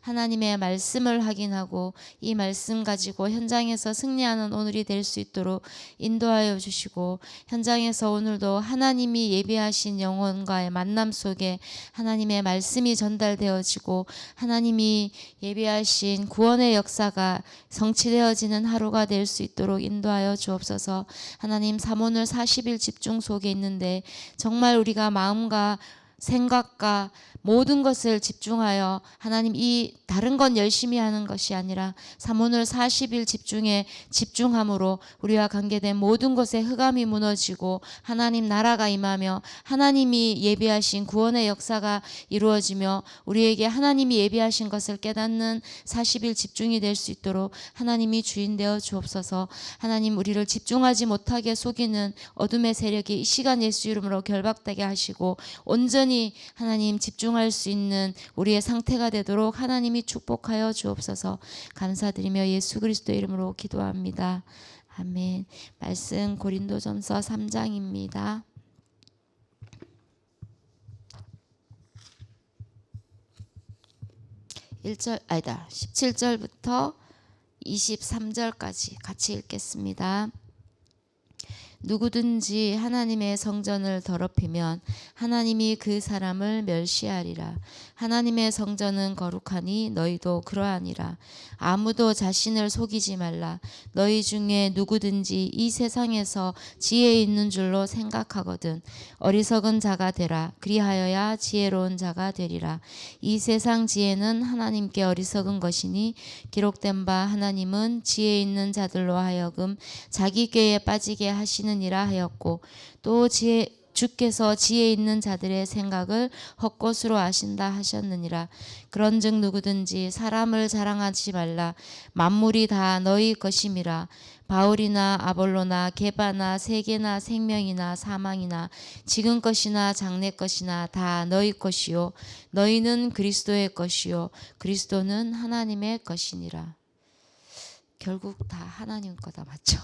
하나님의 말씀을 확인하고 이 말씀 가지고 현장에서 승리하는 오늘이 될 수 있도록 인도하여 주시고 현장에서 오늘도 하나님이 예비하신 영혼과의 만남 속에 하나님의 말씀이 전달되어지고 하나님이 예비하신 구원의 역사가 성취되어지는 하루가 될 수 있도록 인도하여 주옵소서. 하나님 삼오늘 40일 집중 속에 있는데 정말 우리가 마음과 생각과 모든 것을 집중하여 하나님 이 다른 건 열심히 하는 것이 아니라 삼오늘 40일 집중에 집중함으로 우리와 관계된 모든 것에 흑암이 무너지고 하나님 나라가 임하며 하나님이 예비하신 구원의 역사가 이루어지며 우리에게 하나님이 예비하신 것을 깨닫는 40일 집중이 될 수 있도록 하나님이 주인 되어 주옵소서. 하나님 우리를 집중하지 못하게 속이는 어둠의 세력이 이 시간 예수 이름으로 결박되게 하시고 온전히 하나님 집중할 수 있는 우리의 상태가 되도록 하나님이 축복하여 주옵소서 감사드리며 예수 그리스도 이름으로 기도합니다. 아멘. 말씀 고린도전서 3장입니다. 1절 아니다. 17절부터 23절까지 같이 읽겠습니다. 누구든지 하나님의 성전을 더럽히면 하나님이 그 사람을 멸시하리라. 하나님의 성전은 거룩하니 너희도 그러하니라. 아무도 자신을 속이지 말라. 너희 중에 누구든지 이 세상에서 지혜 있는 줄로 생각하거든 어리석은 자가 되라. 그리하여야 지혜로운 자가 되리라. 이 세상 지혜는 하나님께 어리석은 것이니 기록된 바 하나님은 지혜 있는 자들로 하여금 자기 꾀에 빠지게 하시 느니라 하였고 또 지혜 주께서 지혜 있는 자들의 생각을 헛것으로 아신다 하셨느니라. 그런즉 누구든지 사람을 자랑하지 말라. 만물이 다 너희 것임이라. 바울이나 아볼로나 게바나 세계나 생명이나 사망이나 지금 것이나 장래 것이나 다 너희 것이요 너희는 그리스도의 것이요 그리스도는 하나님의 것이니라. 결국 다 하나님 거다 맞죠?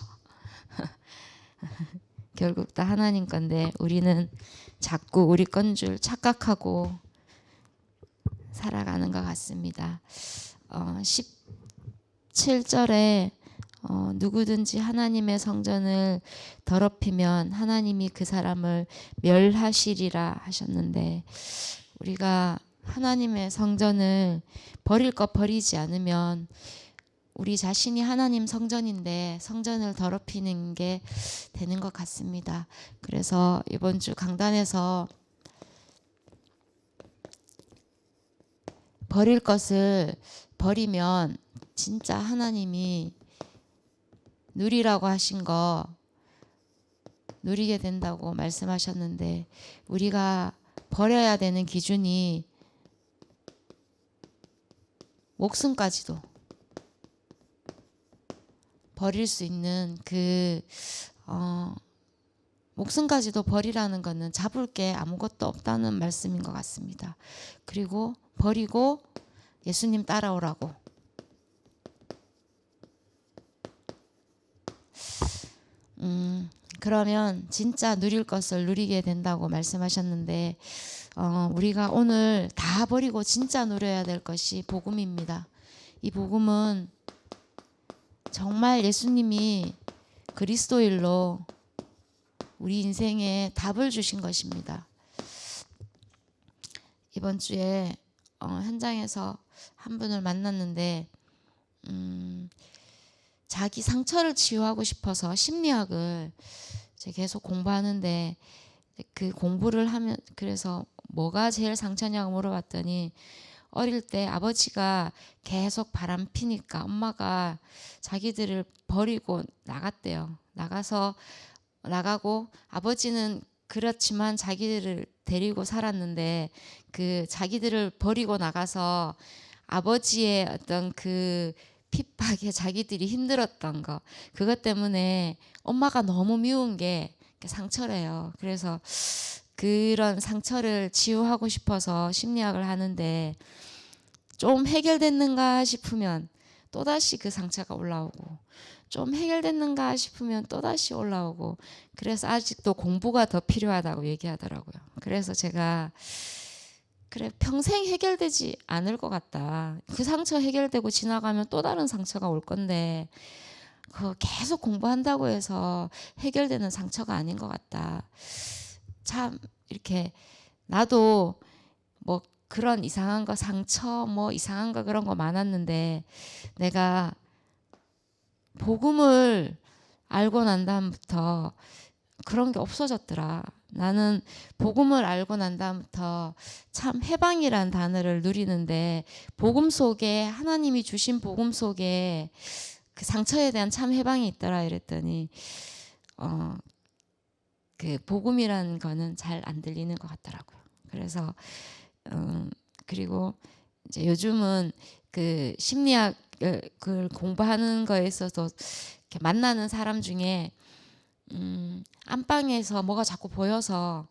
결국 다 하나님 건데 우리는 자꾸 우리 건 줄 착각하고 살아가는 것 같습니다. 어, 17절에 어, 누구든지 하나님의 성전을 더럽히면 하나님이 그 사람을 멸하시리라 하셨는데 우리가 하나님의 성전을 버릴 것 버리지 않으면 우리 자신이 하나님 성전인데 성전을 더럽히는 게 되는 것 같습니다. 그래서 이번 주 강단에서 버릴 것을 버리면 진짜 하나님이 누리라고 하신 거 누리게 된다고 말씀하셨는데 우리가 버려야 되는 기준이 목숨까지도 버릴 수 있는 그 어, 목숨까지도 버리라는 것은 잡을 게 아무것도 없다는 말씀인 것 같습니다. 그리고 버리고 예수님 따라오라고. 음, 그러면 진짜 누릴 것을 누리게 된다고 말씀하셨는데, 어, 우리가 오늘 다 버리고 진짜 누려야 될 것이 복음입니다. 이 복음은 정말 예수님이 그리스도일로 우리 인생에 답을 주신 것입니다. 이번 주에 어, 현장에서 한 분을 만났는데 음, 자기 상처를 치유하고 싶어서 심리학을 계속 공부하는데 그 공부를 하면 그래서 뭐가 제일 상처냐고 물어봤더니 어릴 때 아버지가 계속 바람 피니까 엄마가 자기들을 버리고 나갔대요. 나가서 나가고 아버지는 그렇지만 자기들을 데리고 살았는데 그 자기들을 버리고 나가서 아버지의 어떤 그 핍박에 자기들이 힘들었던 거 그것 때문에 엄마가 너무 미운 게 상처래요. 그래서 그런 상처를 치유하고 싶어서 심리학을 하는데 좀 해결됐는가 싶으면 또다시 그 상처가 올라오고 좀 해결됐는가 싶으면 또다시 올라오고 그래서 아직도 공부가 더 필요하다고 얘기하더라고요. 그래서 제가 그래 평생 해결되지 않을 것 같다. 그 상처 해결되고 지나가면 또 다른 상처가 올 건데 그 계속 공부한다고 해서 해결되는 상처가 아닌 것 같다. 참 이렇게 나도 뭐 그런 이상한 거 상처 뭐 이상한 거 그런 거 많았는데 내가 복음을 알고 난 다음부터 그런 게 없어졌더라. 나는 복음을 알고 난 다음부터 참 해방이란 단어를 누리는데 복음 속에 하나님이 주신 복음 속에 그 상처에 대한 참 해방이 있더라 이랬더니 어 그 복음이라는 거는 잘 안 들리는 것 같더라고요. 그래서 음 그리고 이제 요즘은 그 심리학을 공부하는 거에 있어서 이렇게 만나는 사람 중에 음, 안방에서 뭐가 자꾸 보여서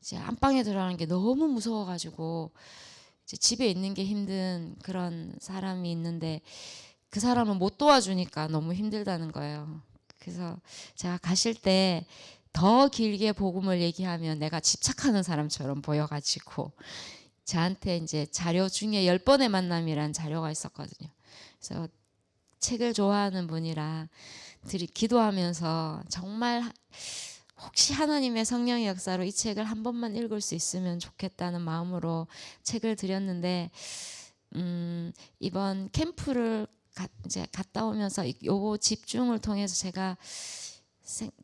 이제 안방에 들어가는 게 너무 무서워가지고 이제 집에 있는 게 힘든 그런 사람이 있는데 그 사람은 못 도와주니까 너무 힘들다는 거예요. 그래서 제가 가실 때 더 길게 복음을 얘기하면 내가 집착하는 사람처럼 보여가지고 저한테 이제 자료 중에 열 번의 만남이란 자료가 있었거든요. 그래서 책을 좋아하는 분이라 들이 기도하면서 정말 하- 혹시 하나님의 성령의 역사로 이 책을 한 번만 읽을 수 있으면 좋겠다는 마음으로 책을 드렸는데 음, 이번 캠프를 가, 이제 갔다 오면서 이- 요거 집중을 통해서 제가 생-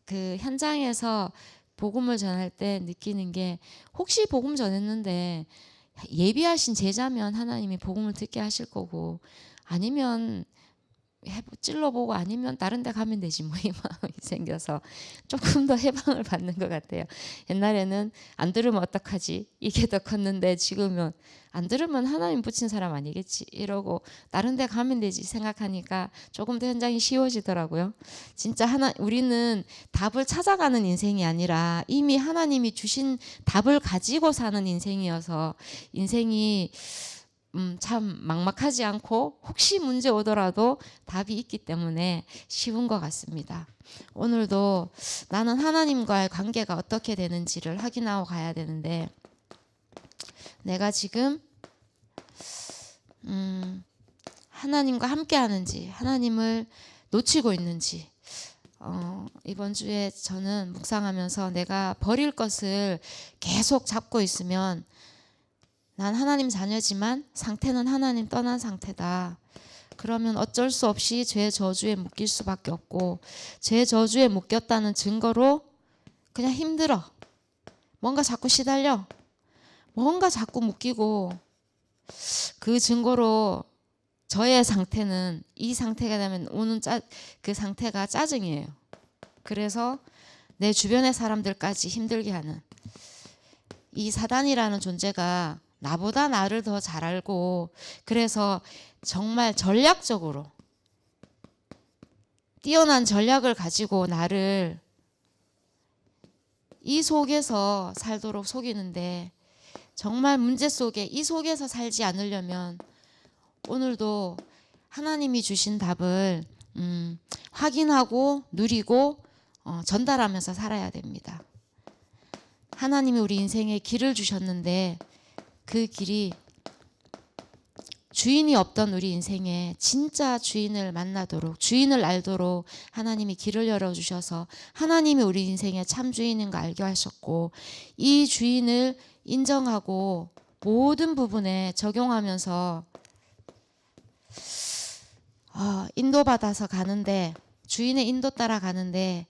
그 현장에서 복음을 전할 때 느끼는 게 혹시 복음 전했는데 예비하신 제자면 하나님이 복음을 듣게 하실 거고 아니면 해보, 찔러보고 아니면 다른 데 가면 되지 뭐 이 마음이 생겨서 조금 더 해방을 받는 것 같아요. 옛날에는 안 들으면 어떡하지 이게 더 컸는데 지금은 안 들으면 하나님 붙인 사람 아니겠지 이러고 다른 데 가면 되지 생각하니까 조금 더 현장이 쉬워지더라고요. 진짜 하나 우리는 답을 찾아가는 인생이 아니라 이미 하나님이 주신 답을 가지고 사는 인생이어서 인생이 음, 참 막막하지 않고 혹시 문제 오더라도 답이 있기 때문에 쉬운 것 같습니다. 오늘도 나는 하나님과의 관계가 어떻게 되는지를 확인하고 가야 되는데 내가 지금 음, 하나님과 함께 하는지 하나님을 놓치고 있는지 어, 이번 주에 저는 묵상하면서 내가 버릴 것을 계속 잡고 있으면 난 하나님 자녀지만 상태는 하나님 떠난 상태다. 그러면 어쩔 수 없이 죄 저주에 묶일 수밖에 없고 죄 저주에 묶였다는 증거로 그냥 힘들어. 뭔가 자꾸 시달려. 뭔가 자꾸 묶이고 그 증거로 저의 상태는 이 상태가 되면 오는 짜, 그 상태가 짜증이에요. 그래서 내 주변의 사람들까지 힘들게 하는 이 사단이라는 존재가 나보다 나를 더 잘 알고 그래서 정말 전략적으로 뛰어난 전략을 가지고 나를 이 속에서 살도록 속이는데 정말 문제 속에 이 속에서 살지 않으려면 오늘도 하나님이 주신 답을 음, 확인하고 누리고 어, 전달하면서 살아야 됩니다. 하나님이 우리 인생에 길을 주셨는데 그 길이 주인이 없던 우리 인생에 진짜 주인을 만나도록 주인을 알도록 하나님이 길을 열어 주셔서 하나님이 우리 인생의 참 주인인 거 알게 하셨고 이 주인을 인정하고 모든 부분에 적용하면서 아, 인도받아서 가는데 주인의 인도 따라 가는데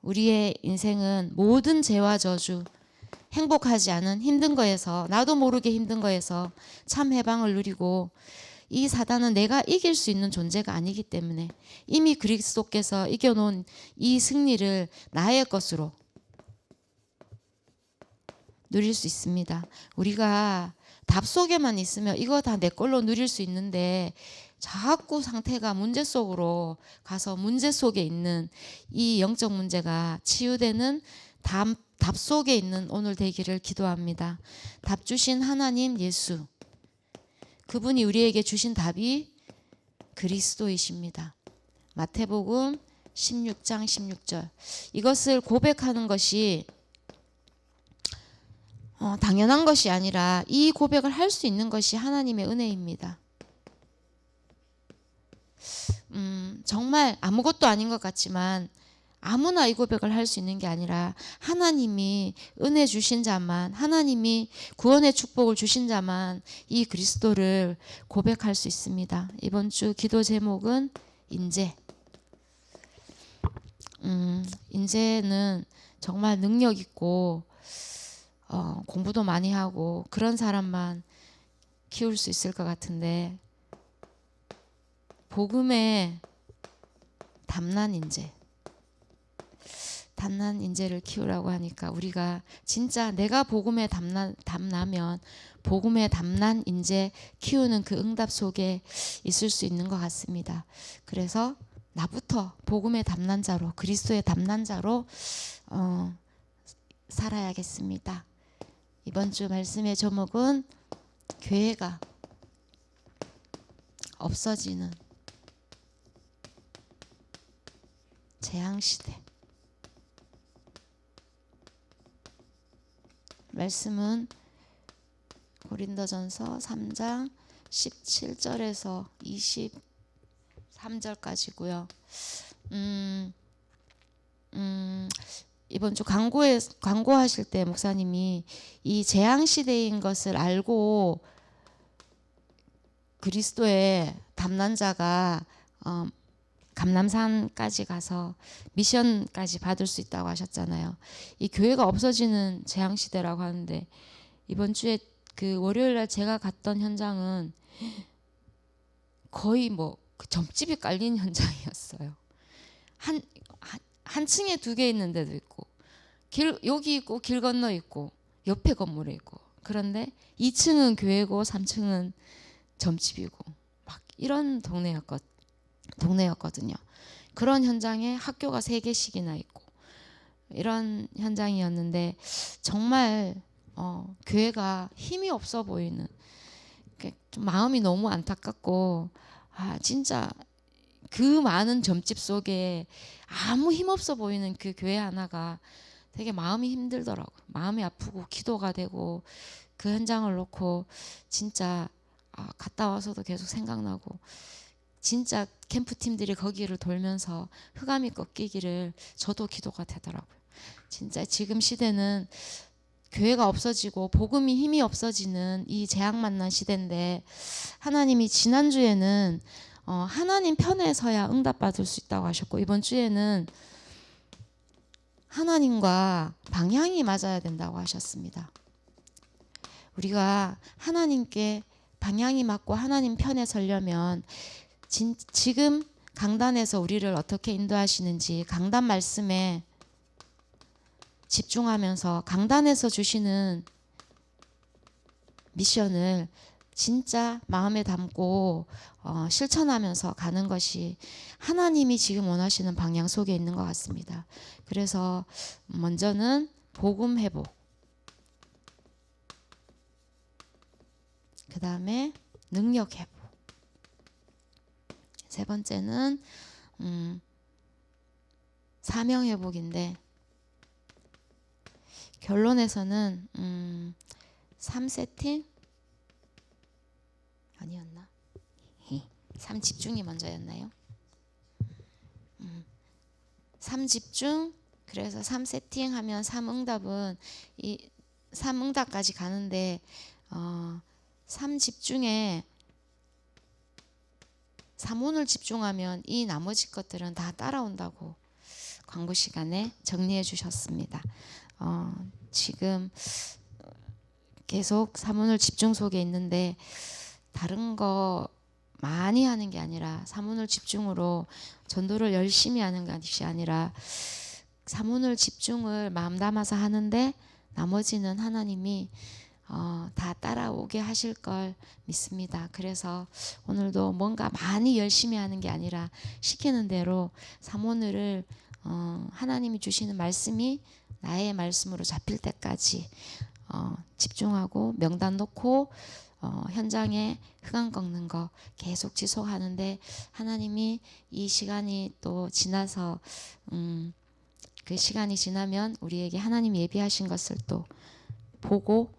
우리의 인생은 모든 죄와 저주 행복하지 않은 힘든 거에서 나도 모르게 힘든 거에서 참 해방을 누리고 이 사단은 내가 이길 수 있는 존재가 아니기 때문에 이미 그리스도께서 이겨놓은 이 승리를 나의 것으로 누릴 수 있습니다. 우리가 답 속에만 있으면 이거 다 내 걸로 누릴 수 있는데 자꾸 상태가 문제 속으로 가서 문제 속에 있는 이 영적 문제가 치유되는 답, 답 속에 있는 오늘 되기를 기도합니다. 답 주신 하나님 예수. 그분이 우리에게 주신 답이 그리스도이십니다. 마태복음 16장 16절. 이것을 고백하는 것이 어, 당연한 것이 아니라 이 고백을 할 수 있는 것이 하나님의 은혜입니다. 음, 정말 아무것도 아닌 것 같지만 아무나 이 고백을 할 수 있는 게 아니라 하나님이 은혜 주신 자만 하나님이 구원의 축복을 주신 자만 이 그리스도를 고백할 수 있습니다. 이번 주 기도 제목은 인재. 음, 인재는 정말 능력 있고 어, 공부도 많이 하고 그런 사람만 키울 수 있을 것 같은데 복음에 담난 인재 담난 인재를 키우라고 하니까 우리가 진짜 내가 복음에 담나, 담나면 복음에 담난 인재 키우는 그 응답 속에 있을 수 있는 것 같습니다. 그래서 나부터 복음의 담난 자로 그리스도의 담난 자로 어, 살아야겠습니다. 이번 주 말씀의 제목은 교회가 없어지는 재앙 시대. 말씀은 고린도전서 3장 17절에서 23절까지고요. 음, 음, 이번 주 광고에 광고하실 때 목사님이 이 재앙 시대인 것을 알고 그리스도의 담난자가 어, 감남산까지 가서 미션까지 받을 수 있다고 하셨잖아요. 이 교회가 없어지는 재앙 시대라고 하는데 이번 주에 그 월요일 날 제가 갔던 현장은 거의 뭐 그 점집이 깔린 현장이었어요. 한, 한, 한 층에 두 개 있는 데도 있고 길 여기 있고 길 건너 있고 옆에 건물에 있고 그런데 2층은 교회고 3층은 점집이고 막 이런 동네였거, 동네였거든요. 그런 현장에 학교가 세 개씩이나 있고 이런 현장이었는데 정말 어, 교회가 힘이 없어 보이는 좀 마음이 너무 안타깝고 아 진짜 그 많은 점집 속에 아무 힘 없어 보이는 그 교회 하나가 되게 마음이 힘들더라고요. 마음이 아프고 기도가 되고 그 현장을 놓고 진짜 아, 갔다 와서도 계속 생각나고 진짜 캠프 팀들이 거기를 돌면서 흑암이 꺾이기를 저도 기도가 되더라고요. 진짜 지금 시대는 교회가 없어지고 복음이 힘이 없어지는 이 재앙 만난 시대인데 하나님이 지난 주에는 어, 하나님 편에 서야 응답받을 수 있다고 하셨고 이번 주에는 하나님과 방향이 맞아야 된다고 하셨습니다. 우리가 하나님께 방향이 맞고 하나님 편에 서려면 진, 지금 강단에서 우리를 어떻게 인도하시는지 강단 말씀에 집중하면서 강단에서 주시는 미션을 진짜 마음에 담고 어, 실천하면서 가는 것이 하나님이 지금 원하시는 방향 속에 있는 것 같습니다. 그래서 먼저는 복음 회복, 그 다음에 능력 회복, 세 번째는 음, 사명 회복인데 결론에서는 음, 3세팅 아니었나? 3 집중이 먼저였나요? 음, 3 집중 그래서 3 세팅 하면 3 응답은 이 3 응답까지 가는데 어, 3 집중에 3온을 집중하면 이 나머지 것들은 다 따라온다고 광고 시간에 정리해 주셨습니다. 어, 지금 계속 사문을 집중 속에 있는데 다른 거 많이 하는 게 아니라 사문을 집중으로 전도를 열심히 하는 것이 아니라 사문을 집중을 마음 담아서 하는데 나머지는 하나님이 어, 다 따라오게 하실 걸 믿습니다. 그래서 오늘도 뭔가 많이 열심히 하는 게 아니라 시키는 대로 사모늘을 어, 하나님이 주시는 말씀이 나의 말씀으로 잡힐 때까지 어, 집중하고 명단 놓고 어, 현장에 흑암 꺾는 거 계속 지속하는데 하나님이 이 시간이 또 지나서 음, 그 시간이 지나면 우리에게 하나님 예비하신 것을 또 보고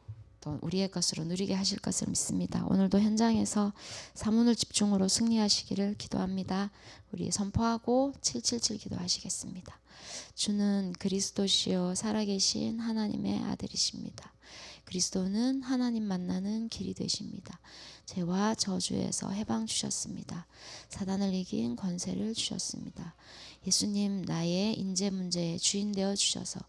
또 우리의 것으로 누리게 하실 것을 믿습니다. 오늘도 현장에서 사문을 집중으로 승리하시기를 기도합니다. 우리 선포하고 777 기도하시겠습니다. 주는 그리스도시요 살아계신 하나님의 아들이십니다. 그리스도는 하나님 만나는 길이 되십니다. 죄와 저주에서 해방 주셨습니다. 사단을 이긴 권세를 주셨습니다. 예수님 나의 인재 문제의 주인 되어 주셔서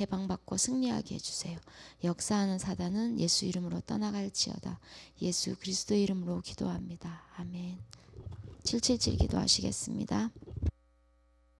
해방받고 승리하게 해주세요. 역사하는 사단은 예수 이름으로 떠나갈지어다. 예수 그리스도 이름으로 기도합니다. 아멘. 777 기도하시겠습니다.